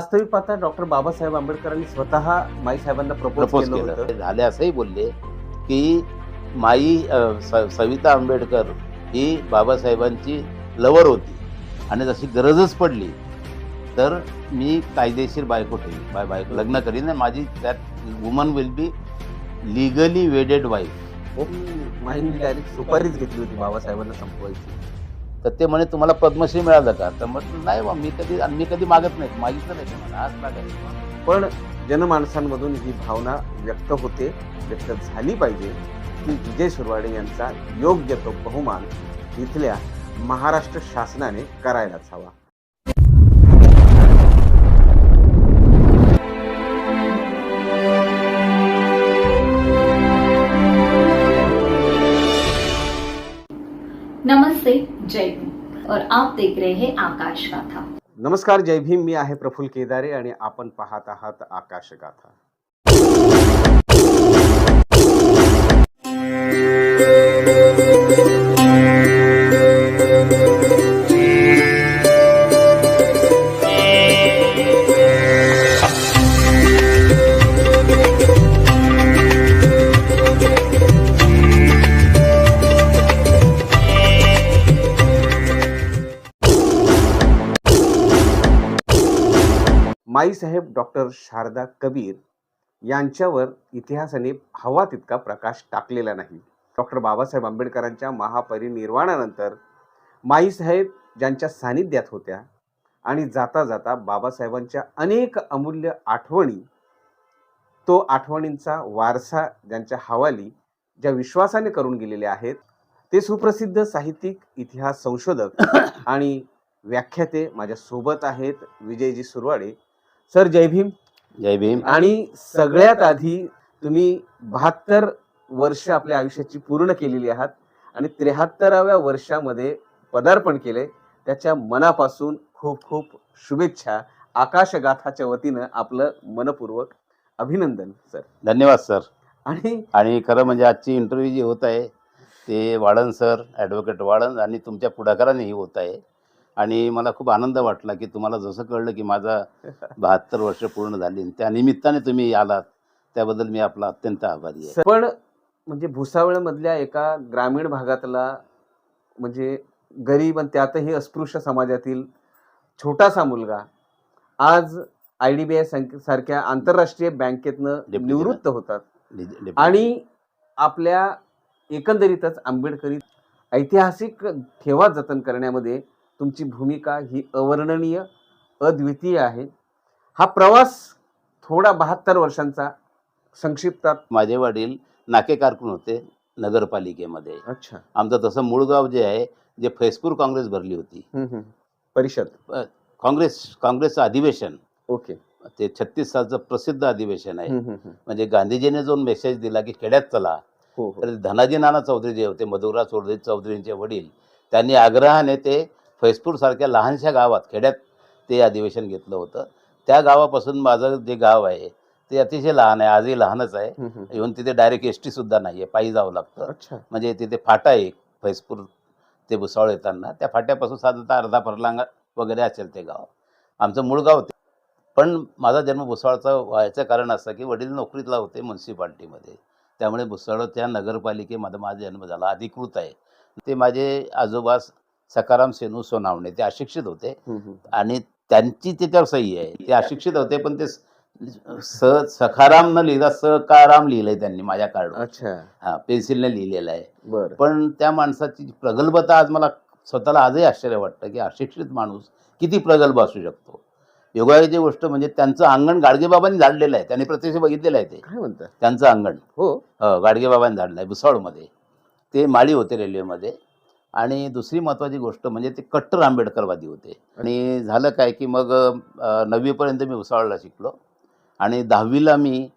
वास्तविक पाहता डॉक्टर बाबासाहेब आंबेडकरांनी स्वतः माई साहेबांना प्रपोज प्रपोज केलं केलं. होतं. झाले असंही बोलले की माई अ, स- सविता आंबेडकर ही बाबासाहेबांची लवर होती. आणि जशी गरजच पडली तर मी कायदेशीर बायको ठेवी बाय बायको लग्न करीन आणि माझी त्यात woman will be legally wedded wife माईंनी direct सुपारीच घेतली होती बाबासाहेबांना संपवायची. तर ते म्हणे तुम्हाला पद्मश्री मिळालं का? तर म्हटलं नाही बा मी कधी मी कधी मागत नाही मागितलं नाही तुम्हाला आज मागायचं. पण जनमानसांमधून ही भावना व्यक्त होते व्यक्त झाली पाहिजे की विजय सुरवाडे यांचा योग्य तो बहुमान इथल्या महाराष्ट्र शासनाने करायलाच हवा. जय हिंद. और आप देख रहे हैं आकाश गाथा. नमस्कार जय भीम. मी आहे प्रफुल केदारे आणि आपण पाहत आहात आकाश आकाशगाथा माईसाहेब डॉक्टर शारदा कबीर यांच्यावर इतिहासाने हवा तितका प्रकाश टाकलेला नाही. डॉक्टर बाबासाहेब आंबेडकरांच्या महापरिनिर्वाणानंतर माईसाहेब ज्यांच्या सानिध्यात होत्या आणि जाता जाता बाबासाहेबांच्या अनेक अमूल्य आठवणी तो आठवणींचा वारसा ज्यांच्या हवाली ज्या विश्वासाने करून गेलेले आहेत ते सुप्रसिद्ध साहित्यिक इतिहास संशोधक आणि व्याख्याते माझ्या सोबत आहेत विजयजी सुरवाडे. सर जय भीम. जय भीम. आणि सगळ्यात आधी तुम्ही बहात्तर वर्ष आपल्या आयुष्याची पूर्ण केलेली आहात आणि त्र्याहत्तराव्या वर्षामध्ये पदार्पण केले. त्याच्या मनापासून खूप खूप शुभेच्छा. आकाशगाथाच्या वतीनं आपलं मनपूर्वक अभिनंदन सर. धन्यवाद सर. आणि आणि खरं म्हणजे आजची इंटरव्ह्यू जी होत आहे ते वाळन सर ॲडव्होकेट वाळन आणि तुमच्या पुढाकाराने ही होत आहे. आणि मला खूप आनंद वाटला की तुम्हाला जसं कळलं की माझा बहात्तर वर्ष पूर्ण झाली त्या निमित्ताने तुम्ही आलात त्याबद्दल मी आपला अत्यंत आभारी आहे. पण म्हणजे भुसावळमधल्या एका ग्रामीण भागातला म्हणजे गरीब आणि त्यातही अस्पृश्य समाजातील छोटासा मुलगा आज आय डी बी आय सारख्या आंतरराष्ट्रीय बँकेतनं निवृत्त होतात. आणि आपल्या एकंदरीतच आंबेडकरी ऐतिहासिक ठेवा जतन करण्यामध्ये तुमची भूमिका ही अवर्णनीय अद्वितीय आहे. हा प्रवास थोडा बहात्तर वर्षांचा संक्षिप्तात. माझे वडील नाके कारकून होते नगरपालिकेमध्ये. अच्छा. आमचं तसं मूळ गाव जे आहे जे फैसपूर काँग्रेस भरली होती. हम्म, हम्म. परिषद. काँग्रेस काँग्रेसचं अधिवेशन. ओके. ते छत्तीस सालचं प्रसिद्ध अधिवेशन आहे. म्हणजे गांधीजीने जो मेसेज दिला की खेड्यात चला हो हो. तर धनाजी नाना चौधरी जे होते मधुरा चौधरी चौधरींचे वडील त्यांनी आग्रहाने ते फैजपूरसारख्या लहानशा गावात खेड्यात ते अधिवेशन घेतलं होतं. त्या गावापासून माझं जे गाव आहे ते अतिशय लहान आहे. आजही लहानच आहे. येऊन तिथे डायरेक्ट एस टी सुद्धा नाही आहे पायी जावं लागतं. म्हणजे तिथे फाटा आहे एक फैजपूर ते भुसावळ येताना. त्या फाट्यापासून साधारणतः अर्धा फरलांग वगैरे असेल ते गाव. आमचं मूळ गाव ते पण माझा जन्म भुसावळचा व्हायचं कारण असं की वडील नोकरीतला होते म्युन्सिपाल्टीमध्ये. त्यामुळे भुसावळ त्या नगरपालिकेमध्ये माझा जन्म झाला. अधिकृत आहे. ते माझे आजोबा सकाराम सेनू सोनावणे ते अशिक्षित होते. आणि त्यांची त्याच्यावर सही आहे. ते अशिक्षित होते पण ते स सखाराम न लिहिता सकाराम लिहिलंय त्यांनी माझ्या कार्ड अच्छा. हा पेन्सिलने लिहिलेलं आहे. पण त्या माणसाची प्रगल्भता आज मला स्वतःला आजही आश्चर्य वाटतं की अशिक्षित माणूस किती प्रगल्भ असू शकतो. योगाची गोष्ट म्हणजे त्यांचं अंगण गाडगेबाबांनी झाडलेलं आहे. त्यांनी प्रत्यक्ष बघितलेलं आहे ते. काय म्हणता? त्यांचं अंगण. हो. हो, गाडगेबाबांनी झाडलं आहे भुसावळमध्ये. ते माळी होते रेल्वेमध्ये आणि दुसरी महत्त्वाची गोष्ट म्हणजे ते कट्टर आंबेडकरवादी होते. आणि झालं काय की मग नववीपर्यंत मी भुसावळला शिकलो. आणि दहावीला मी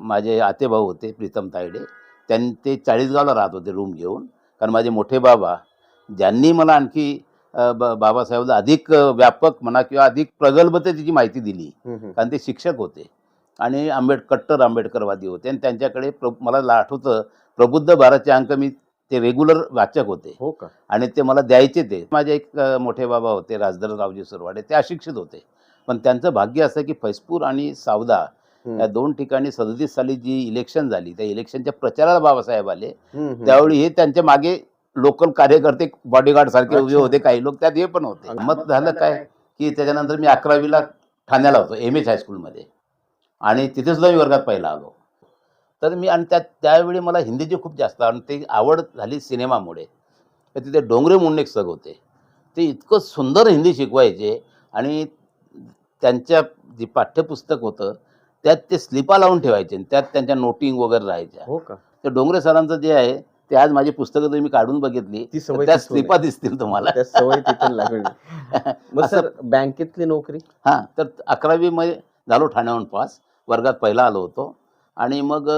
माझे आतेभाऊ होते प्रीतम तायडे त्यां ते चाळीसगावला राहत होते रूम घेऊन. कारण माझे मोठे बाबा ज्यांनी मला आणखी ब बाबासाहेबला अधिक व्यापक म्हणा किंवा अधिक प्रगल्भतेची माहिती दिली. कारण ते शिक्षक होते. आणि आंबेड कट्टर आंबेडकरवादी होते. आणि त्यांच्याकडे प्र मला आठवतं प्रबुद्ध भारतचे अंक मी ते रेग्युलर वाचक होते. हो का? आणि ते मला द्यायचे ते. माझे एक मोठे बाबा होते राजधर रावजी सुरवाडे ते अशिक्षित होते. पण त्यांचं भाग्य असं की फैजपूर आणि सावदा. या दोन ठिकाणी सदतीस साली जी इलेक्शन झाली त्या इलेक्शनच्या प्रचाराला बाबासाहेब आले. त्यावेळी हे त्यांच्या मागे लोकल कार्यकर्ते बॉडीगार्ड सारखे उभे. होते काही लोक. त्यात हे पण होते. मग झालं काय की त्याच्यानंतर मी अकरावीला ठाण्याला होतो एम एच हायस्कूलमध्ये आणि तिथे सुद्धा मी वर्गात पहिला आलो. तर मी आणि त्या त्यावेळी मला हिंदीची खूप जास्त आणि ते आवड झाली सिनेमामुळे. तर तिथे डोंगरे म्हणून एक सग होते. ते इतकं सुंदर हिंदी शिकवायचे आणि त्यांच्या जे पाठ्यपुस्तक होतं त्यात ते स्लिपा लावून ठेवायचे आणि त्यात त्यांच्या नोटिंग वगैरे राहायच्या. हो का? तर डोंगरे सरांचं जे आहे ते आज माझी पुस्तकं तुम्ही काढून बघितली त्या स्लिपा दिसतील तुम्हाला. त्या सवय तिथून लागली. मग सर बँकेतली नोकरी? हां तर अकरावी मध्ये झालो ठाण्याहून पास. वर्गात पहिला आलो होतो. आणि मग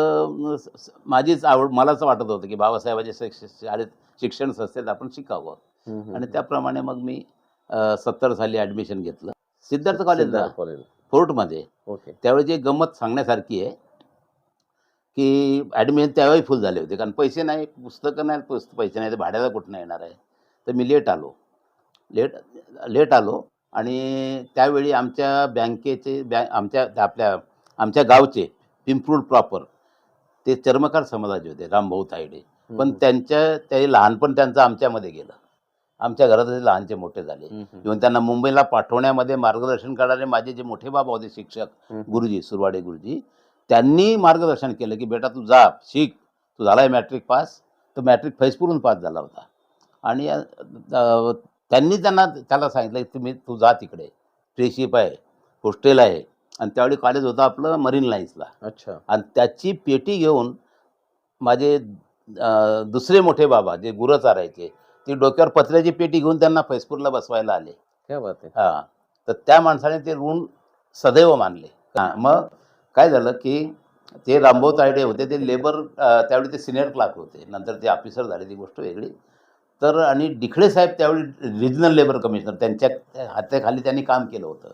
माझीच आवड मलाच वाटत होतं की बाबासाहेबांच्या शिक्ष- शाळेत शिक्षण संस्थेत आपण शिकावं. आणि त्याप्रमाणे मग मी सत्तर साली ॲडमिशन घेतलं. सिद्धार्थ कॉलेजला फोर्टमध्ये. ओके. त्यावेळी एक गंमत सांगण्यासारखी आहे की ॲडमिशन त्यावेळी फुल झाले होते. कारण पैसे नाही पुस्तकं नाही पुस्त पैसे नाही तर भाड्याला कुठनं येणार आहे? तर मी लेट आलो. लेट लेट आलो. आणि त्यावेळी आमच्या बँकेचे बॅ आमच्या आपल्या आमच्या गावचे पिंपरूड प्रॉपर ते चर्मकार समाजाचे होते रामभाऊ तायडे. पण त्यांच्या ते लहानपण त्यांचं आमच्यामध्ये गेलं. आमच्या घरात ते लहानचे मोठे झाले. इव्हन त्यांना मुंबईला पाठवण्यामध्ये मार्गदर्शन करणारे माझे जे मोठे बाबा होते शिक्षक गुरुजी सुरवाडे गुरुजी त्यांनी मार्गदर्शन केलं की बेटा तू जा शिक. तू झाला आहे मॅट्रिक पास तर मॅट्रिक फैजपूरून पास झाला होता. आणि त्यांनी त्यांना त्याला सांगितलं की तुम्ही तू जा तिकडे. ट्रेशिप आहे हॉस्टेल आहे. आणि त्यावेळी कॉलेज होतं आपलं मरीन लाईन्सला अच्छा. आणि त्याची पेटी घेऊन माझे अ, दुसरे मोठे बाबा जे गुरं चारायचे ते डोक्यावर पत्र्याची पेटी घेऊन त्यांना फैजपूरला बसवायला आले. क्या बात आहे. हा. तर त्या माणसाने ते ऋण सदैव मानले. हा, मग काय झालं की ते रामभाऊ तायडे होते ते लेबर त्यावेळी ते सिनियर क्लार्क होते. नंतर ते ऑफिसर झाले ती गोष्ट वेगळी. तर आणि डिखळे साहेब त्यावेळी रिजनल लेबर कमिशनर त्यांच्या हाताखाली त्यांनी काम केलं होतं.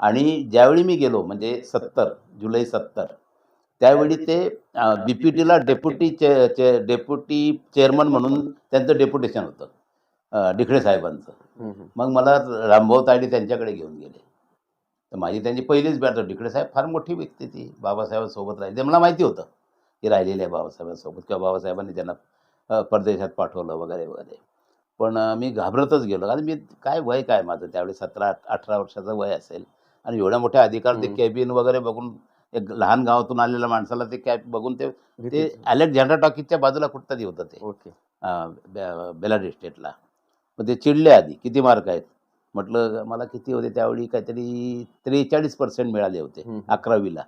आणि ज्यावेळी मी गेलो म्हणजे सत्तर जुलै सत्तर त्यावेळी ते बी पी टीला डेप्युटी चे चे डेप्युटी चेअरमन म्हणून त्यांचं डेप्युटेशन होतं अ, डिखळे साहेबांचं. मग मला रामभाऊ तायडे त्यांच्याकडे घेऊन गेले. तर माझी त्यांची पहिलीच बॅट होती तिकडे साहेब फार मोठी व्यक्ती ती बाबासाहेबांसोबत राहिली. ते मला माहिती होतं की राहिलेले आहे बाबासाहेबांसोबत किंवा बाबासाहेबांनी त्यांना परदेशात पाठवलं वगैरे वगैरे. पण मी घाबरतच गेलो. कारण मी काय वय काय माझं? त्यावेळी सतरा अठरा वर्षाचं वय असेल. आणि एवढ्या मोठ्या अधिकार ते. कॅबिन वगैरे बघून एक लहान गावातून आलेल्या माणसाला ते कॅब बघून ते ते. अलेक्झांडर टॉकीजच्या बाजूला कुठं होतं ते. ओके. अं, बे- बेलाड इस्टेटला. मग ते चिडले आधी किती मार्क आहेत? म्हटलं मला किती होते त्यावेळी काहीतरी त्रेचाळीस पर्सेंट मिळाले होते. अकरावीला.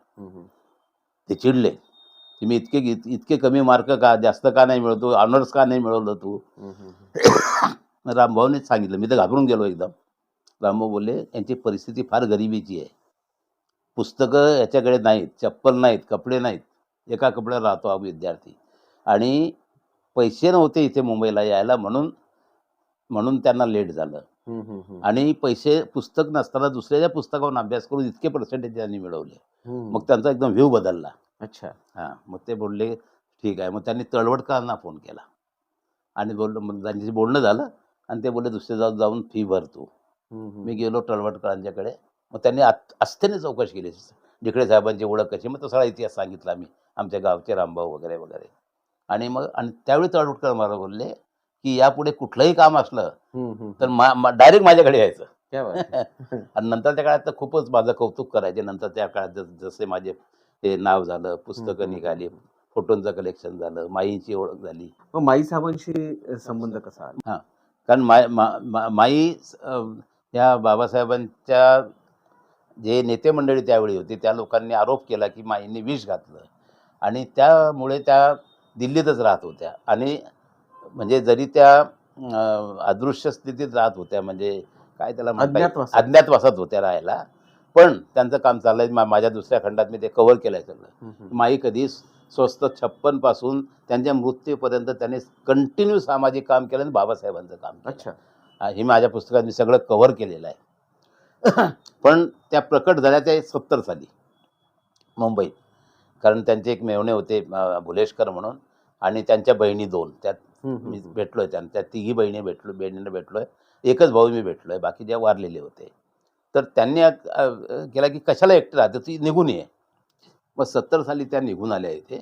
ते चिडले. की मी इतके इत- इतके कमी मार्क का जास्त का नाही मिळवतो ऑनर्स का नाही मिळवलं तू? रामभाऊनेच सांगितलं. मी तर घाबरून गेलो एकदम. रामभाऊ बोलले यांची परिस्थिती फार गरिबीची आहे. पुस्तकं याच्याकडे नाहीत चप्पल नाहीत कपडे नाहीत. एका कपड्यावर राहतो हा विद्यार्थी. आणि पैसे नव्हते इथे मुंबईला यायला म्हणून म्हणून त्यांना लेट झालं. आणि पैसे पुस्तक नसताना दुसऱ्याच्या पुस्तकावरून अभ्यास करून इतके पर्सेंटेज त्यांनी मिळवले. मग त्यांचा एकदम व्ह्यू बदलला. अच्छा. हां मग ते बोलले ठीक आहे. मग त्यांनी तळवटकरांना फोन केला. आणि बोललो त्यांच्याशी बोलणं झालं आणि ते बोलले दुसरे जाऊन जाऊन फी भरतो. मी गेलो तळवटकरांच्याकडे मग त्यांनी आस्थेने चौकशी केली. डिकळे साहेबांची ओळख कशी मग तो सगळा इतिहास सांगितला मी आमच्या गावचे रामभाऊ वगैरे वगैरे. आणि मग आणि त्यावेळी तळवटकर मला बोलले की यापुढे कुठलंही काम असलं. तर मा डायरेक्ट माझ्याकडे यायचं. आणि नंतरच्या काळात तर खूपच माझं कौतुक करायचे. नंतर त्या काळात जस- माझे ते नाव झालं पुस्तकं. निघाली फोटोंचं कलेक्शन झालं माईंची ओळख झाली. मग माई साहेबांशी संबंध कसा आला? कारण माई ह्या बाबासाहेबांच्या जे नेते मंडळी त्यावेळी होती त्या लोकांनी आरोप केला की माईंनी विष घातलं आणि त्यामुळे त्या दिल्लीतच राहत होत्या आणि म्हणजे जरी त्या अदृश्य स्थितीत राहत होत्या म्हणजे काय त्याला? अज्ञातवासात. होत्या राहायला पण त्यांचं काम चाललंय मा- माझ्या दुसऱ्या खंडात मी ते कव्हर केलंय सगळं. माई कधी स्वस्त छप्पनपासून त्यांच्या मृत्यूपर्यंत त्यांनी कंटिन्यू सामाजिक काम केलं आणि बाबासाहेबांचं काम. अच्छा हा, माझ्या पुस्तकात मी सगळं कव्हर केलेलं आहे. पण त्या प्रकट झाल्या त्या सत्तर साली मुंबईत. कारण त्यांचे एक मेवणे होते भुलेशकर म्हणून आणि त्यांच्या बहिणी दोन. त्यात मी हम्म. भेटलोय त्यांना. त्या तिघी बहिणी भेटलो बहिणींना भेटलोय. एकच भाऊ मी भेटलोय बाकी ज्या वारलेले होते. तर त्यांनी केला की कशाला एकटं राहतं? ती निघून ये. मग सत्तर साली त्या निघून आल्या इथे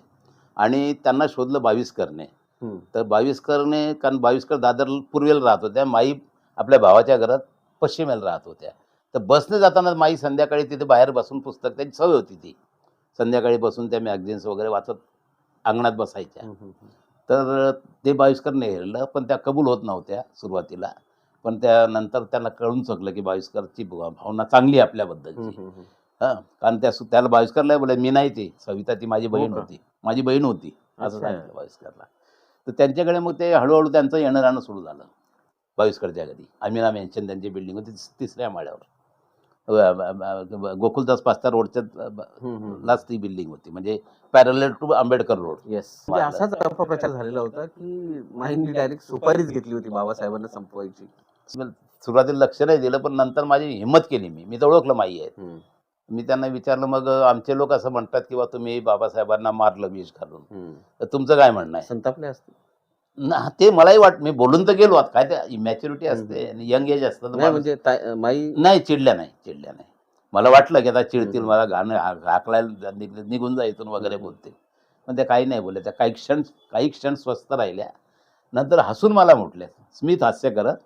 आणि त्यांना शोधलं बावीसकरने हम्म. तर बावीसकरने कारण बावीसकर दादर पूर्वेला राहत होत्या माई आपल्या भावाच्या घरात पश्चिमेला राहत होत्या तर बसने जाताना माई संध्याकाळी तिथे बाहेर बसून पुस्तक त्यांची सवय होती ती संध्याकाळी बसून त्या मॅगझिन्स वगैरे वाचत अंगणात बसायच्या. तर ते बावीसकर नेलं पण त्या कबूल होत नव्हत्या सुरुवातीला पण त्यानंतर त्यांना कळून चुकलं की बावीसकरची भाव- भावना चांगली आपल्याबद्दलची. हां कारण त्या त्याला बावीसकरला बोले मी नाही ती सविता ती माझी बहीण का? होती माझी बहीण होती असं. सांगितलं बावीसकरला तर त्यांच्याकडे मग ते हळूहळू त्यांचं येणं राहणं सुरू झालं. बावीसकरच्या घरी अमिना मेन्शन त्यांची बिल्डिंग होती तिस- तिसऱ्या माळ्यावर. गोकुलदास पास्ता रोडच्या. लाच ती बिल्डिंग होती. म्हणजे parallel to Ambedkar road yes म्हणजे. असाच अपप्रचार झालेला होता की माहींनी डायरेक्ट सुपारीच घेतली होती बाबासाहेबांना संपवायची. सुरुवातीला लक्ष नाही दिलं पण नंतर माझी हिंमत केली मी. मी तर ओळखलं माई आहे मी त्यांना विचारलं मग आमचे लोक असं म्हणतात की बा तुम्ही बाबासाहेबांना मारलं विष घालून. तर तुमचं काय म्हणणं आहे? संतापले असते ना ते मलाही वाट मी बोलून तर गेलो आता. काय ते मॅच्युरिटी असते आणि यंग एज असतं म्हणजे माई नाही चिडल्या नाही चिडल्या नाही. मला वाटलं की आता चिडतील. मला गाणं हाकलायला निघ- निघून जा इथून वगैरे. बोलतील. पण त्या काही नाही बोलल्या. त्या काही क्षण काही क्षण स्वस्त राहिल्या. नंतर हसून मला म्हटल्या स्मित हास्य करत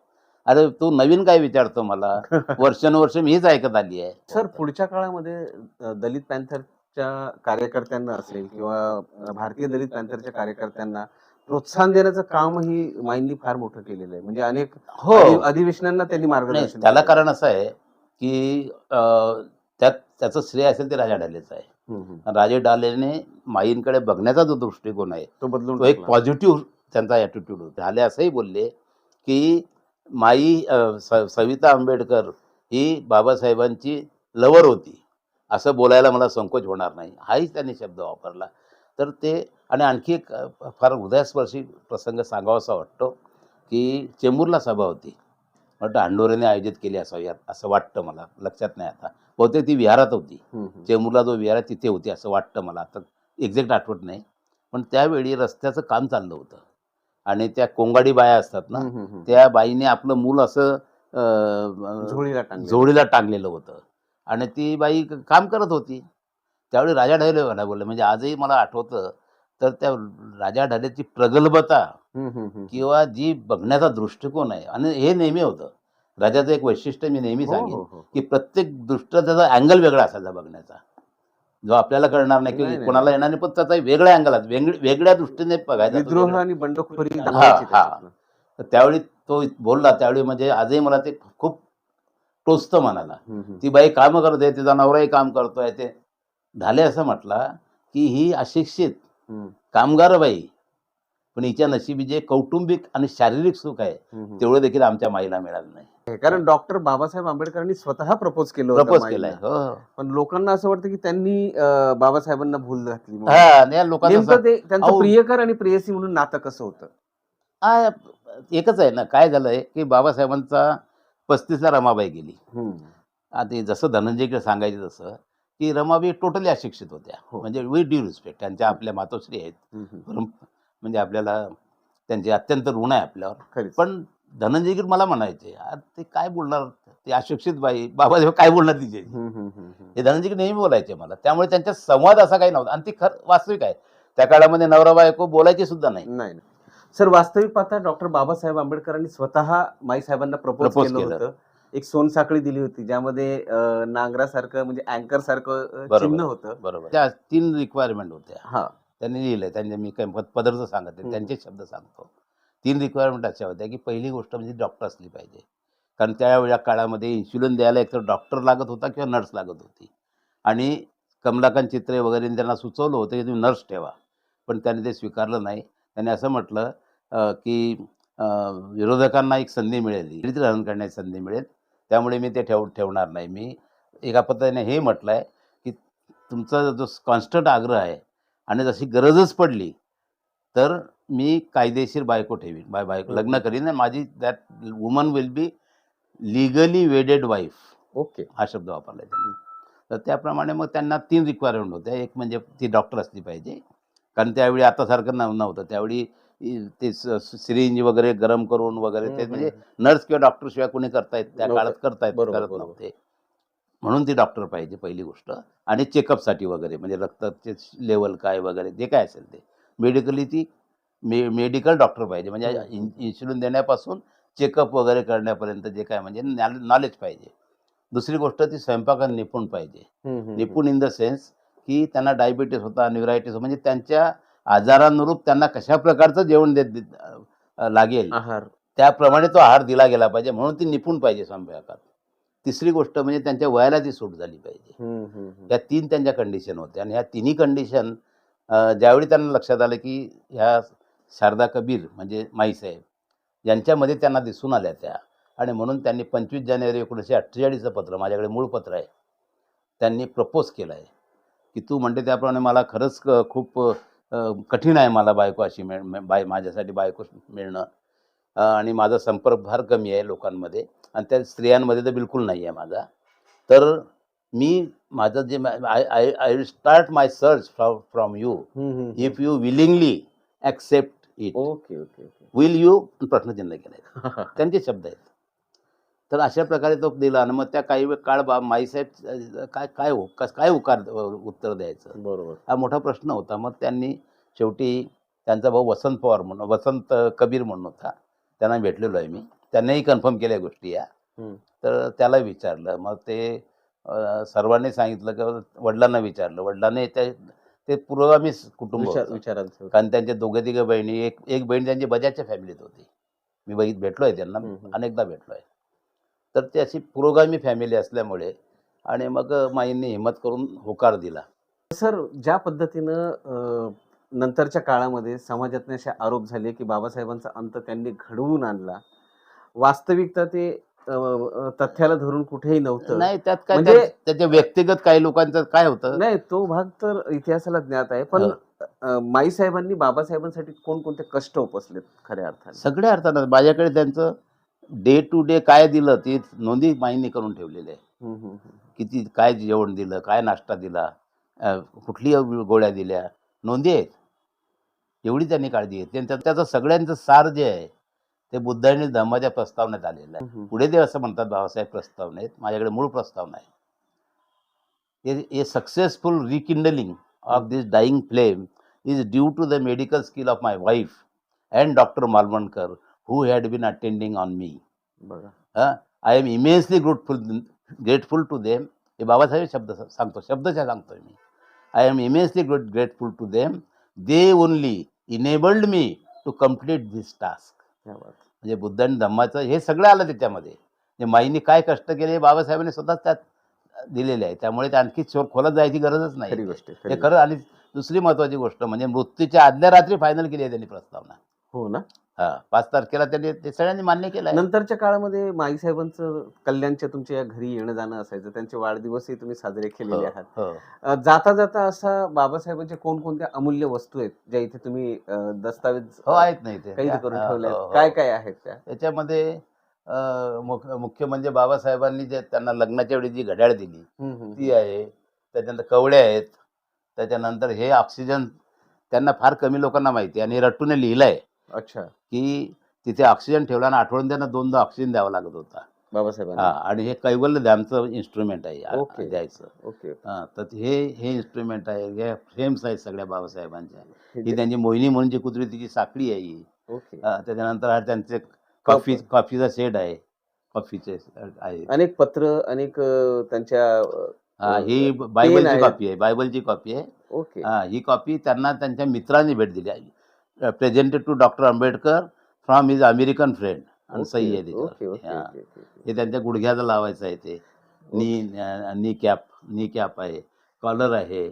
अरे तू नवीन काय विचारतो मला वर्षानुवर्ष मीच ऐकत आली आहे सर पुढच्या काळामध्ये दलित पॅन्थरच्या कार्यकर्त्यांना असेल किंवा भारतीय दलित पॅन्थरच्या कार्यकर्त्यांना प्रोत्साहन देण्याचं कामही माईंनी फार मोठं केलेलं आहे म्हणजे अनेक हो अधि- अधिवेशनांना त्यांनी मार्गदर्शन त्याला. कारण असं आहे की त्यात त्याचं श्रेय असेल ते राजा ढालेचं आहे. राजे डालेने माईंकडे बघण्याचा जो दृष्टिकोन आहे तो बदलून एक. पॉझिटिव्ह त्यांचा ॲटिट्यूड होता झाले असंही बोलले की माई स- सविता आंबेडकर ही बाबासाहेबांची लवर होती. असं बोलायला मला संकोच होणार नाही. हाही त्यांनी शब्द वापरला. तर ते आणि आणखी एक फार हृदयस्पर्शी प्रसंग सांगावासा वाटतो की चेंबूरला सभा होती. वाटतं अंडोरेने आयोजित केली असावी असं वाटतं मला. लक्षात नाही आता. बहुतेक ती विहारात होती. चेंबूरला जो विहार आहे तिथे होती असं वाटतं मला. आता एक्झॅक्ट आठवत नाही. पण त्यावेळी रस्त्याचं काम चाललं होतं. आणि त्या कोंगाडी बाया असतात ना. त्या बाईने आपलं मूल असं झोळीला टांगले जोडीला टांगलेलं होतं आणि ती बाई काम करत होती त्यावेळी राजा ढाले मला बोलले म्हणजे आजही मला आठवतं तर त्या राजा ढालेची प्रगल्भता. किंवा जी बघण्याचा दृष्टिकोन आहे आणि हे नेहमी होतं राजाचं एक वैशिष्ट्य मी नेहमी हो, सांगेन हो, हो. की प्रत्येक दृष्ट त्याचा अँगल वेगळा असायचा बघण्याचा जो आपल्याला कळणार नाही नाही, की नाही. कोणाला येणार नाही पण त्याचा वेगळा अँगल वेगळ्या दृष्टीने बघायचा तो विद्रोह वेगळा. आणि बंडखोरी हा, दाखवायची हा. त्याच्यातनं. तर त्यावेळी तो बोलला त्यावेळी म्हणजे आजही मला ते खूप टोचतं मनाला हम्म, हम्म. ती बाई कामं करते तिचा नवराही काम करतोय ते झाले असं म्हटला की ही अशिक्षित हम्म, कामगार बाई पण हिच्या नशिबी जे कौटुंबिक आणि शारीरिक सुख आहे हम्म, हम्म. तेवढं देखील आमच्या माईला मिळालं नाही कारण डॉक्टर बाबासाहेब आंबेडकरांनी स्वतः प्रपोज केलं होतं प्रपोज माईंना. केलाय हो हो. पण लोकांना असं वाटतं की त्यांनी अं, बाबासाहेबांना भूल घातली म्हणून. हा आणि या लोकांचं नेमकं ते त्यांचं अहो. प्रियकर आणि प्रेयसी म्हणून नातं कसं होतं हा, एकच आहे ना काय झालंय की बाबासाहेबांचा पस्तीसला रमाबाई गेली. आता जसं धनंजयकडे सांगायचं तसं की रमाबाई टोटली अशिक्षित होत्या हो. म्हणजे विथ ड्यू रिस्पेक्ट त्यांच्या आपल्या मातोश्री आहेत. परम- म्हणजे आपल्याला त्यांचे अत्यंत ऋण आहे आपल्यावर खरीच. पण धनंजयकीर मला म्हणायचे "यार, ते काय बोलणार? ते अशिक्षित बाई बाबासाहेब काय बोलणार तिचे. हे धनंजयकीर नेहमी बोलायचे मला. त्यामुळे त्यांचा संवाद असा काही नव्हता. आणि ती खर वास्तविक आहे. त्या काळामध्ये नवरा बायको बोलायची सुद्धा नाही. सर वास्तविक पाहता डॉक्टर बाबासाहेब आंबेडकरांनी स्वतः माई साहेबांना प्रपोज केलं. होतं. एक सोनसाखळी दिली होती ज्यामध्ये नांगरासारखं म्हणजे अँकर सारखं. चिन्ह होतं. बरोबर. त्या तीन रिक्वायरमेंट होत्या. हा. त्यांनी लिहिलंय. त्यांचे मी पदार्थ सांगत. त्यांचे शब्द सांगतो. तीन रिक्वायरमेंट अशा होत्या की पहिली गोष्ट म्हणजे डॉक्टर असली पाहिजे. कारण त्यावेळेला काळामध्ये इन्शुलिन द्यायला एकतर डॉक्टर लागत होता किंवा नर्स लागत होती. आणि कमलाकांत चित्रे वगैरे त्यांना सुचवलं होतं की तुम्ही नर्स ठेवा. पण त्यांनी ते स्वीकारलं नाही. त्यांनी असं म्हटलं की विरोधकांना एक संधी मिळेल. दलित ग्रहण करण्याची संधी मिळेल. त्यामुळे मी ते ठेव ठेवणार नाही मी. एका पद्धतीने हे म्हटलं आहे की तुमचा जो कॉन्स्टंट आग्रह आहे आणि जशी गरजच पडली तर मी कायदेशीर बायको ठेवीन. बाय बायको लग्न करीन आणि माझी that woman will be legally wedded wife okay. हा शब्द वापरला त्यांनी. तर त्याप्रमाणे मग त्यांना तीन रिक्वायरमेंट होत्या. एक म्हणजे ती डॉक्टर असली पाहिजे. कारण त्यावेळी आतासारखं नव नव्हतं. त्यावेळी ते सिरिंज वगैरे गरम करून वगैरे ते म्हणजे. नर्स किंवा डॉक्टर शिवाय कोणी करतायत त्या. काळात करतायत करत. नव्हते. म्हणून ती डॉक्टर पाहिजे पहिली गोष्ट. आणि चेकअपसाठी वगैरे म्हणजे रक्ताचे लेवल काय वगैरे जे काय असेल ते. मेडिकली ती मे मेडिकल डॉक्टर पाहिजे. म्हणजे हम्म. इन इन्शुलिन देण्यापासून चेकअप वगैरे करण्यापर्यंत जे काय म्हणजे नॉलेज पाहिजे. दुसरी गोष्ट ती स्वयंपाकात निपुण पाहिजे. निपुण इन द सेन्स की त्यांना डायबिटीस होता न्युरायटिस म्हणजे त्यांच्या आजारानुरूप त्यांना कशा प्रकारचं जेवण देत लागेल. आहार. त्याप्रमाणे तो आहार दिला गेला पाहिजे म्हणून ती निपुण पाहिजे स्वयंपाकात. तिसरी गोष्ट म्हणजे त्यांच्या वयाला ती सूट झाली पाहिजे. या तीन त्यांच्या कंडिशन होत्या. आणि ह्या तिन्ही कंडिशन ज्यावेळी त्यांना लक्षात आलं की ह्या शारदा कबीर म्हणजे माईसाहेब यांच्यामध्ये त्यांना दिसून आल्या त्या. आणि म्हणून त्यांनी पंचवीस जानेवारी एकोणीसशे अठ्ठेचाळीसचं पत्र माझ्याकडे मूळ पत्र आहे त्यांनी प्रपोज केलं आहे. की तू म्हणते त्याप्रमाणे मला खरंच क- खूप कठीण आहे मला बायको अशी मिळ बाय माझ्यासाठी बायको मिळणं. आणि माझा संपर्क फार कमी आहे लोकांमध्ये आणि त्या स्त्रियांमध्ये तर बिलकुल नाही आहे माझा. तर मी माझं जे I I I will start my search from from you if you willingly accept it okay okay okay will you प्रश्नचिन्ह केलं त्यांचे शब्द आहेत. तर अशा प्रकारे तो दिला आणि मग त्या काही वेळ काळ बा माईसाहेब काय काय हो काय उकार उत्तर द्यायचं? बरोबर. हा मोठा प्रश्न होता. मग त्यांनी शेवटी त्यांचा भाऊ वसंत पवार म्हणून वसंत कबीर म्हणून होता. त्यांना भेटलेलो आहे मी. त्यांनाही कन्फर्म केल्या गोष्टी या. तर त्याला विचारलं. मग ते सर्वांनी सांगितलं की वडिलांना विचारलं. वडिलांनी त्या ते पुरोगामी कुटुंब विचार होतं. विचारांचं होतं. कारण त्यांचे दोघे तिघे बहिणी एक एक बहीण त्यांची बजाजच्या फॅमिलीत होती मी बघित भेटलो आहे त्यांना हम्म, हम्म. अनेकदा भेटलो आहे तर ती अशी पुरोगामी फॅमिली असल्यामुळे आणि मग माईंनी हिंमत करून होकार दिला सर ज्या पद्धतीनं अ, नंतरच्या काळामध्ये समाजात असे आरोप झाले की बाबासाहेबांचा अंत त्यांनी घडवून आणला वास्तविकता ते तथ्याला धरून कुठेही नव्हतं. नाही त्यात काय म्हणजे- त्या- त्याच्या व्यक्तिगत काही लोकांचं काय होतं? नाही तो भाग तर इतिहासाला ज्ञात आहे पण माई साहेबांनी बाबासाहेबांसाठी कोणकोणते कष्ट उपसलेत खऱ्या अर्थाने? सगळ्या अर्थानं. माझ्याकडे त्यांचं डे टू डे काय दिलं ते नोंदी माईंनी करून ठेवलेले आहे. किती काय जेवण दिलं काय नाश्ता दिला कुठली गोळ्या दिल्या नोंदी आहेत? एवढी त्यांनी काळजी घेतली. आणि त्याचं सगळ्यांचं सार जे आहे ते बुद्ध आणि धम्माच्या प्रस्तावनेत आलेलं आहे. पुढे ते असं म्हणतात बाबासाहेब प्रस्तावनेत माझ्याकडे मूळ प्रस्तावना आहे a successful rekindling of this dying flame is due to the medical skill of my wife and doctor Malvankar who had been attending on me I am immensely grateful grateful to them हे बाबासाहेब शब्द सांगतो शब्दशः सांगतोय मी. I am immensely great grateful to them they only enabled me to complete this task. म्हणजे बुद्ध आणि धम्माचं हे सगळं आलं त्याच्यामध्ये. म्हणजे माईंनी काय कष्ट केले हे बाबासाहेबांनी स्वतःच त्यात दिलेले आहे. त्यामुळे ते आणखी चोर खोलात जायची गरजच नाही. गोष्ट हे खरी खरं आणि दुसरी महत्वाची गोष्ट म्हणजे मृत्यूच्या आदल्या रात्री फायनल केली आहे त्यांनी प्रस्तावना. हो ना. हा पाच तारखेला त्यांनी ते सगळ्यांनी मान्य केलं आहे नंतरच्या काळामध्ये माई साहेबांचं कल्याणच्या तुमच्या या घरी येणं जाणं असायचं त्यांचे वाढदिवसही तुम्ही साजरे केलेले आहात. हो, हो. अ, जाता जाता असा बाबासाहेबांच्या कोणकोणत्या अमूल्य वस्तू आहेत ज्या इथे तुम्ही अ, दस्तावेज हो आहेत नाही ते कैद करून हो, ठेवल्या हो, आहेत हो. काय काय आहेत त्या? त्याच्यामध्ये अं, मुख- मुख्य म्हणजे बाबासाहेबांनी जे त्यांना लग्नाच्या वेळी जी घड्याळ दिली हम्म, हम्म, ती आहे त्याच्यानंतर कवड्या आहेत त्याच्यानंतर हे ऑक्सिजन त्यांना फार कमी लोकांना माहिती आहे आणि रट्टूने लिहिलं आहे अच्छा. की तिथे ऑक्सिजन ठेवला आणि आठवड्यात त्यांना दोनदा ऑक्सिजन द्यावा लागत होता. हा बाबासाहेबांना आणि हे कैवल्य डॅमचं इन्स्ट्रुमेंट आहे आ- ओके. द्यायचं. ओके. हा तर हे हे इन्स्ट्रुमेंट आहे हे फ्रेम्स आहेत सगळ्या बाबासाहेबांच्या. हे त्यांची मोहिनी म्हणून जी कुत्री तिची साखळी आहे ही. ओके. हा, त्याच्यानंतर हा त्यांचे कॉफी कॉफीचा सेट आहे. कॉफीचे आहे अनेक पत्र अनेक अ, त्यांच्या अ, हा, ही पेन बायबलची. कॉपी आहे बायबलची कॉपी आहे. ओके. हा, ही कॉपी त्यांना त्यांच्या मित्रांनी भेट दिली. आहे presented to doctor Ambedkar from his American friend आणि ओके, सही आहे त्याच्यावर हा. त्यांच्या गुडघ्याला लावायचं आहे ते. नी नी कॅप नी कॅप आहे कॉलर आहे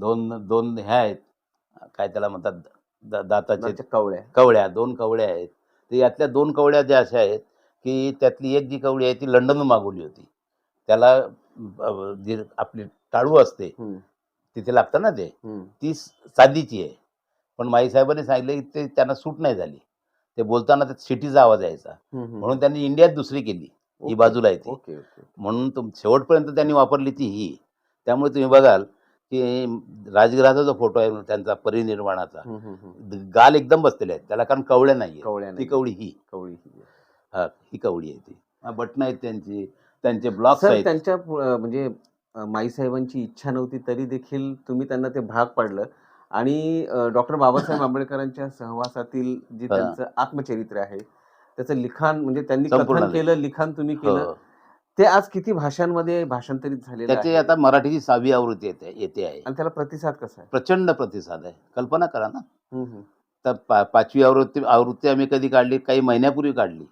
दोन दोन ह्या आहेत काय त्याला म्हणतात दाताचे कवळ्या. कवड्या दोन कवड्या आहेत. तर यातल्या दोन कवड्या ज्या अशा आहेत की त्यातली एक जी कवडी आहे ती लंडनहून मागवली होती. त्याला जी आपली टाळू असते तिथे लागतं ना ते. ती साधीची आहे. पण माई साहेबांनी सांगितलं की ते त्यांना सूट नाही झाली. ते बोलताना त्यात सिटीचा आवाज यायचा. म्हणून त्यांनी इंडियात दुसरी केली. ही बाजूला ती ओके म्हणून तुम शेवटपर्यंत त्यांनी वापरली ती ही. त्यामुळे तुम्ही बघाल की राजगृहाचा जो फोटो आहे त्यांचा हम्म. गाल एकदम बसलेले आहेत. त्याला कारण कवड्या नाही कवळ्या ती. कवडी ही. कवळी ही. हा ही कवडी आहे ती. बटणं आहेत त्यांची. त्यांचे आहेत. त्यांच्या म्हणजे माईसाहेबांची इच्छा नव्हती तरी देखील तुम्ही त्यांना ते भाग पाडलं. आणि डॉक्टर बाबासाहेब आंबेडकरांच्या सहवासातील जे. त्यांचं आत्मचरित्र आहे त्याचं लिखाण म्हणजे त्यांनी कथन केलं लिखाण तुम्ही केलं हो. ते आज किती भाषांमध्ये भाषांतरित झालेलं त्याची आता मराठीची सहावी आवृत्ती येते येते आहे. आणि त्याला प्रतिसाद कसा आहे? प्रचंड प्रतिसाद आहे. कल्पना करा ना. तर पाचवी आवृत्ती आवृत्ती आम्ही कधी काढली? काही महिन्यापूर्वी काढली.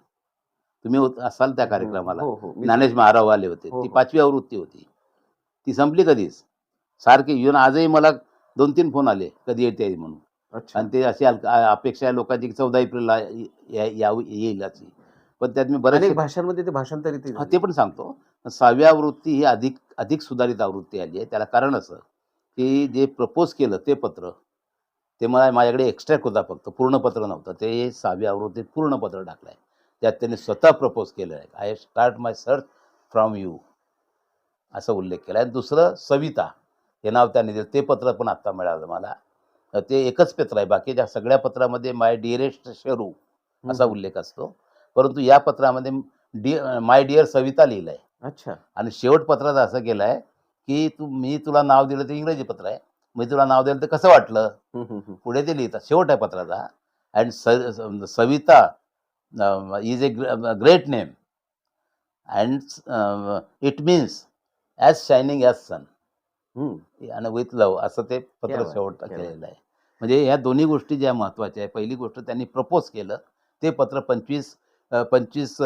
तुम्ही असाल त्या कार्यक्रमाला. हो हो. ज्ञानेश महाराव आले होते. ती. पाचवी आवृत्ती होती. ती संपली कधीच? सारखे येऊन आजही मला दोन तीन फोन आले कधी येते म्हणून. अच्छा. आणि ते अशी अपेक्षा आहे लोकांची चौदा एप्रिलला यावं- येईल अशी. पण त्यात मी अनेक भाषांमध्ये ते भाषांतरित. ते पण सांगतो. सहावी आवृत्ती ही अधिक अधिक सुधारित आवृत्ती आली आहे. त्याला कारण असं की जे प्रपोज केलं ते पत्र ते मला माझ्याकडे एक्स्ट्रॅक्ट होता फक्त पूर्ण पत्र नव्हतं. ते सहावी आवृत्तीत पूर्ण पत्र टाकलं आहे. त्यात त्यांनी स्वतः प्रपोज केलं आहे. I start my search from you असा उल्लेख केला आहे. दुसरं सविता. हे नाव त्यांनी दिलं. ते पत्र पण आत्ता मिळालं मला. ते एकच पत्र आहे. बाकीच्या सगळ्या पत्रामध्ये माय डिअरेस्ट शेरू असा. उल्लेख असतो. परंतु या पत्रामध्ये डी माय डिअर सविता लिहिलं आहे अच्छा. आणि शेवट पत्रात असं केलं आहे की तू मी तुला नाव दिलं ते इंग्रजी पत्र आहे. मी तुला नाव दिलं तर कसं वाटलं. पुढे ते लिहितात. शेवट आहे पत्राचा. And Savita is a great name and it means as shining as sun hmm. आणि विथ लव असं ते पत्र शेवट केलेलं आहे. म्हणजे ह्या दोन्ही गोष्टी ज्या महत्त्वाच्या आहे पहिली गोष्ट त्यांनी प्रपोज केलं ते पत्र पंचवीस पंचवीस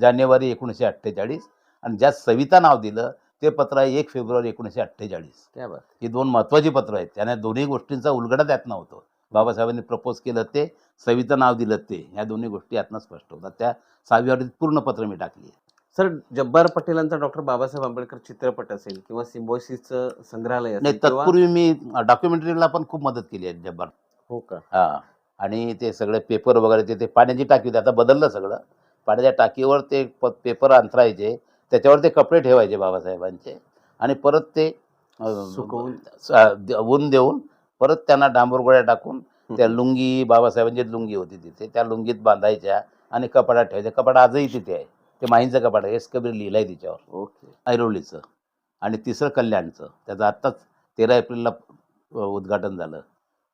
जानेवारी एकोणीसशे अठ्ठेचाळीस आणि ज्यात सविता नाव दिलं ते पत्र आहे एक फेब्रुवारी एकोणीसशे अठ्ठेचाळीस. बात ही. दोन महत्त्वाची पत्र आहेत. त्याने दोन्ही गोष्टींचा उलगडा त्यात नव्हतं. बाबासाहेबांनी प्रपोज केलं ते सविता नाव दिलं ते ह्या दोन्ही गोष्टी यातनं स्पष्ट होतात. त्या सहावी पूर्ण पत्र मी टाकली सर जब्बार पटेलांचा डॉक्टर बाबासाहेब आंबेडकर चित्रपट असेल किंवा सिम्बॉसिसचं संग्रहालय नाही असेल किंवा तत्पूर्वी मी डॉक्युमेंटरीला पण खूप मदत केली आहे जब्बार. हो का? हा. आणि ते सगळे पेपर वगैरे ते ते पाण्याची टाकी होती आता बदललं सगळं. पाण्याच्या टाकीवर ते प पेपर अंथरायचे त्याच्यावर ते कपडे ठेवायचे बाबासाहेबांचे. आणि परत ते अं, सुकवून? स- दे- ऊन देऊन परत त्यांना डांबर गोळ्या टाकून त्या. लुंगी बाबासाहेबांची लुंगी होती तिथे त्या लुंगीत बांधायच्या आणि कपाडात ठेवायच्या. कपाड आजही तिथे आहे. ते माहींचं कपाड आहे. एस कबीर लिहिलं आहे तिच्यावर. ओके. ऐरोलीचं. आणि तिसरं कल्याणचं. त्याचं आत्ताच तेरा एप्रिलला उद्घाटन झालं.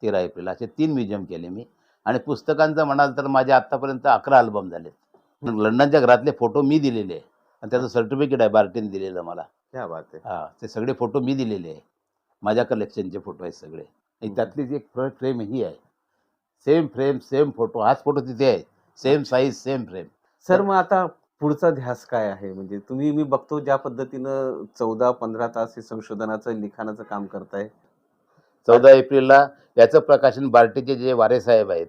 तेरा एप्रिल. असे तीन म्युझियम केले मी. आणि पुस्तकांचं म्हणाल तर माझे आत्तापर्यंत अकरा अल्बम झालेत. लंडनच्या घरातले फोटो मी दिलेले आहे. आणि त्याचं सर्टिफिकेट आहे बार्टीन दिलेलं मला. क्या बात आहे. हां ते सगळे फोटो मी दिलेले आहे. माझ्या कलेक्शनचे फोटो आहेत सगळे. आणि त्यातली जी एक फ्रेम ही आहे. Same frame same photo. हाच फोटो तिथे आहे. Same size same frame. Sir मग आता पुढचा ध्यास काय आहे? म्हणजे तुम्ही मी बघतो ज्या पद्धतीनं चौदा पंधरा तास हे संशोधनाचं लिखाणाचं काम करताय. चौदा एप्रिलला याचं प्रकाशन बार्टीचे जे वारे साहेब आहेत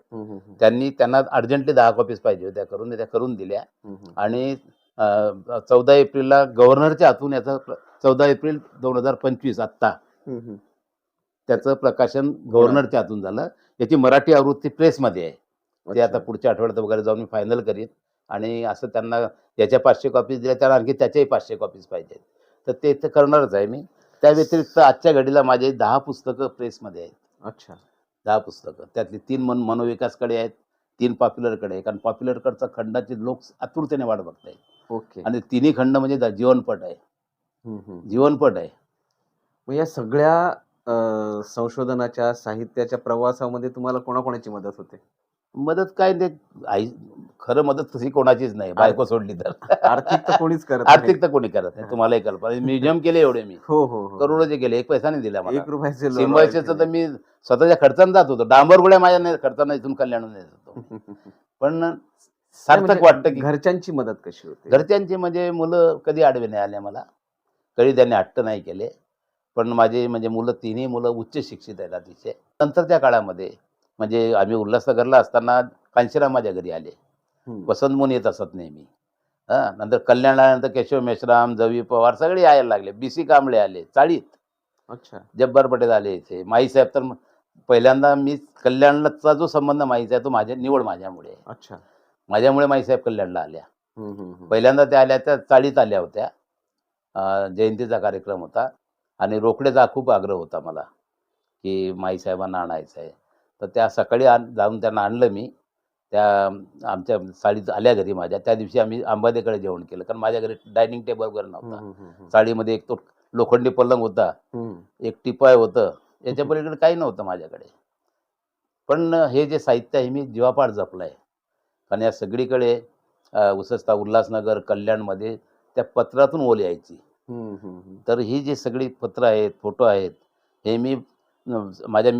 त्यांनी त्यांना अर्जंटली दहा कॉपीज पाहिजे होत्या करून त्या करून दिल्या. आणि चौदा एप्रिलला गव्हर्नरच्या हातून याचं चौदा एप्रिल दोन हजार पंचवीस आत्ता. त्याचं प्रकाशन गव्हर्नरच्या हातून झालं. याची मराठी आवृत्ती प्रेसमध्ये आहे. ते आता. पुढच्या आठवड्यात वगैरे जाऊन मी फायनल करीन आणि असं त्यांना याच्या पाचशे कॉपीज दिल्या त्याला आणखी त्याच्याही पाचशे कॉपीज पाहिजेत. तर ते ते करणारच आहे मी. त्या व्यतिरिक्त आजच्या घडीला माझे दहा पुस्तकं प्रेसमध्ये आहेत. अच्छा. दहा पुस्तकं. त्यातली तीन मन मनोविकासकडे आहेत तीन पॉप्युलरकडे आहे कारण पॉप्युलरकडचा खंडाची लोक आतुरतेने वाट बघतायत. ओके. आणि तिन्ही खंड म्हणजे जीवनपट आहे. जीवनपट आहे. मग या सगळ्या संशोधनाच्या साहित्याच्या प्रवासामध्ये तुम्हाला कोणाकोणाची मदत होते? मदत काय ते आई खरं मदत तशी कोणाचीच नाही. बायको सोडली तर. आर्थिक तर कोणीच करत. आर्थिक तर कोणी करत नाही. तुम्हालाही कल्पना म्युझियम केले एवढे मी. हो हो हो. करोडोचे केले. एक पैसा नाही दिला मला. एक रुपयाचे तर मी स्वतःच्या खर्चानं जात होतो. डांबर गोळ्या माझ्या नाही खर्चानं इथून कल्याणून येत होतो. पण सार्थक म्हणजे वाटतं की घरच्यांची मदत कशी होते? घरच्यांची म्हणजे मुलं कधी आडवे नाही आले मला. कधी त्यांनी हट्ट नाही केले. पण माझे म्हणजे मुलं तिन्ही मुलं उच्च शिक्षित आहेत अतिशय. नंतरच्या काळामध्ये म्हणजे आम्ही उल्हासनगरला असताना कांशीराम माझ्या घरी आले. वसंत म्हणून येत असत नेहमी. हां नंतर कल्याण आल्यानंतर केशव मेश्राम जवी पवार सगळे यायला लागले. बी सी कांबळे आले चाळीत. अच्छा. जब्बार पटेल आले इथे. माईसाहेब तर पहिल्यांदा मी कल्याणचा जो संबंध माईचा आहे तो माझ्या निवड माझ्यामुळे. अच्छा. माझ्यामुळे माईसाहेब कल्याणला आल्या. पहिल्यांदा त्या आल्या त्या चाळीत आल्या होत्या. जयंतीचा कार्यक्रम होता. आणि रोकडेचा खूप आग्रह होता मला की माईसाहेबांना आणायचं आहे तर त्या सकाळी आण जाऊन त्यांना आणलं मी. त्या आमच्या साडीत आल्या घरी माझ्या. त्या दिवशी आम्ही आंबादेकडे जेवण केलं. कारण माझ्या घरी डायनिंग टेबल वगैरे नव्हता. साडीमध्ये एक तो लोखंडी पलंग होता. एक टिपाय होतं. याच्या पलीकडे काही नव्हतं माझ्याकडे. पण हे जे साहित्य आहे मी जीवापाड जपलं आहे कारण या सगळीकडे विशेषतः उल्हासनगर कल्याणमध्ये त्या पत्रातून ओल यायची. तर ही जी सगळी पत्र आहेत फोटो आहेत हे मी माझ्या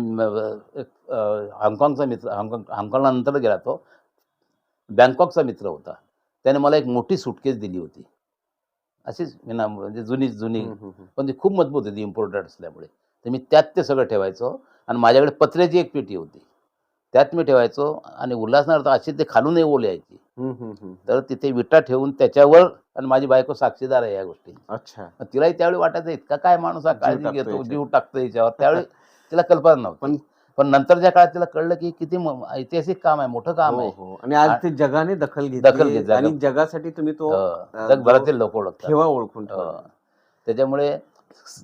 हाँगकाँगचा मित्र हाँगकाँग हाँगकाँगला नंतर गेला तो बँकॉकचा मित्र होता. त्याने मला एक मोठी सुटकेस दिली होती. अशीच विना म्हणजे जुनी जुनी. पण ती खूप मजबूत होती इम्पोर्टेड असल्यामुळे. तर मी त्यात ते सगळं ठेवायचो आणि माझ्याकडे पत्र्याची एक पेटी होती. त्यात मी ठेवायचो आणि उल्हासनगर तर अशी ते खालूनही ओल यायची. हम्म, हम्म, हम्म. तर तिथे विटा ठेवून त्याच्यावर आणि माझी बायको साक्षीदार आहे या गोष्टी अच्छा. तिलाही त्यावेळी वाटायचं इतका काय माणूस हा काळजी घेतो. जीव टाकतो याच्यावर. त्यावेळी तिला कल्पना नव्हती. पण- पण नंतरच्या काळात तिला कळलं की किती म- ऐतिहासिक काम आहे मोठं काम हो, आहे. हो. आणि आज ते जगाने दखल दखल घेतली घेतली. आणि जगासाठी तुम्ही तो हो, अ, जगभरातील लोक ओळखतात. ठेवा ओळखून हो. त्याच्यामुळे स-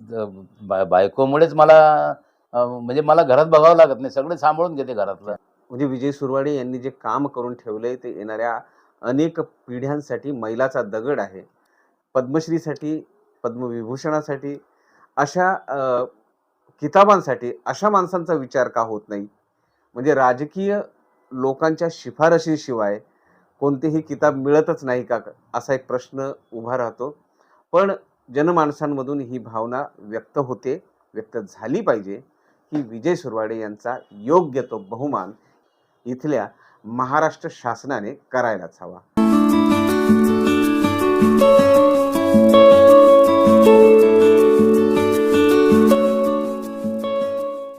बा- बायकोमुळेच मला अं, म्हणजे मला घरात बघावं लागत नाही. सगळे सांभाळून घेते घरातलं. म्हणजे विजय सुरवाडे यांनी जे काम करून ठेवलंय ते येणाऱ्या अनेक पिढ्यांसाठी मैलाचा दगड आहे. पद्मश्रीसाठी पद्मविभूषणासाठी अशा अ, किताबांसाठी अशा माणसांचा विचार का होत नाही? म्हणजे राजकीय लोकांच्या शिफारशीशिवाय कोणतेही किताब मिळतच नाही का? असा एक प्रश्न उभा राहतो. पण जनमानसांमधून ही भावना व्यक्त होते व्यक्त झाली पाहिजे की विजय सुरवाडे यांचा योग्य तो बहुमान इथल्या महाराष्ट्र शासनाने करायलाच हवा.